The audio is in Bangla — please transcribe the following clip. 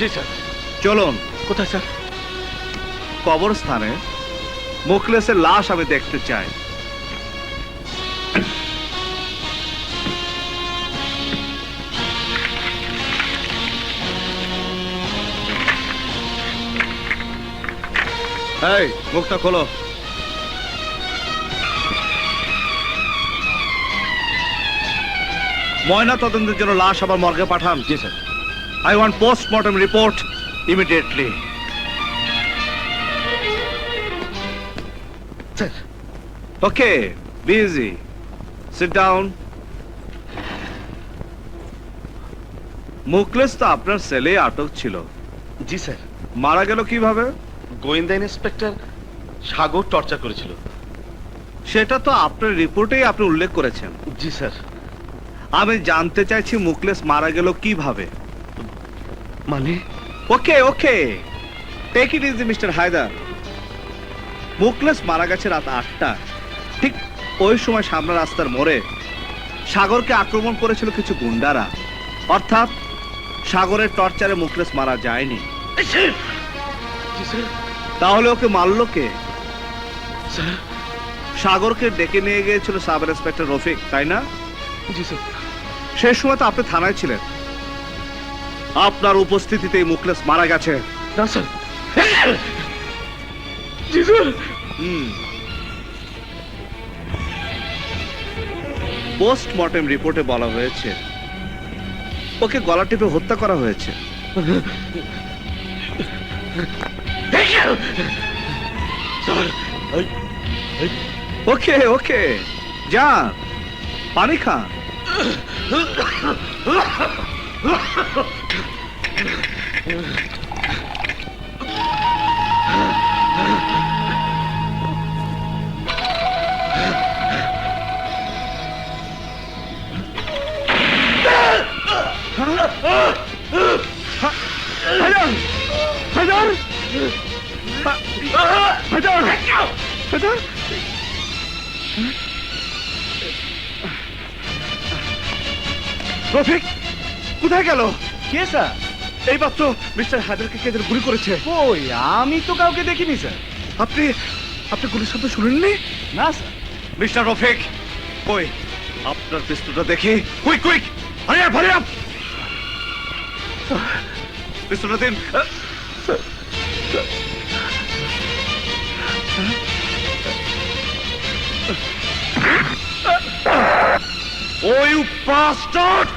জি স্যার। চলুন। কোথায় স্যার? কবরস্থানে মুখলেসের লাশ আমি দেখতে চাই। এই মুখটা খোলো। ময়না তদন্তের জন্য লাশ আবার মর্গে পাঠান। জি sir. I want post-mortem report immediately. Sir Okay, be easy. Sit down. Mukles তো আপনার সেলে আটক ছিল। জি স্যার। মারা গেল কীভাবে? গোয়েন্দা ইন্সপেক্টর সাগর টর্চার করেছিল। সেটা তো আপনার রিপোর্টেই আপনি উল্লেখ করেছেন। জি স্যার। আমি জানতে চাইছি মুকলেশ মারা গেল কীভাবে? মানে? Okay okay. Take it easy mister Haider. Mukles মারা গেছে রাত আটটা। ঠিক ওই সময় সামনে রাস্তার মোড়ে সাগরকে আক্রমণ করেছিল কিছু গুন্ডারা। অর্থাৎ সাগরের টর্চারে মুকলেশ মারা যায়নি। তাহলে ওকে মারলো কে? সাগরকে ডেকে নিয়ে গিয়েছিল সাব ইন্সপেক্টর রফিক তাই না? জি স্যার। সেই সময় তো আপনি থানায় ছিলেন। আপনার উপস্থিতিতেই মুকলেশ মারা গেছে। না স্যার। জি স্যার। হুম। পোস্টমর্টেম রিপোর্টে বলা হয়েছে ওকে গলা টিপে হত্যা করা হয়েছে। ওকে ওকে। যা পানি খান হায়দার হায়দার রফিক কোথায় গেল? কে স্যার? এই মাত্র মিস্টার হায়দারকে কে যেন গুলি করেছে? ওই আমি তো কাউকে দেখিনি স্যার। আপনি আপনি গুলির শব্দ শুনেননি? না স্যার। মিস্টার রফিক ওই আপনার পিস্তলটা দেখি। Quick quick! Hurry up hurry up! পিস্তলটা দিন। ওই বাস্টার্ড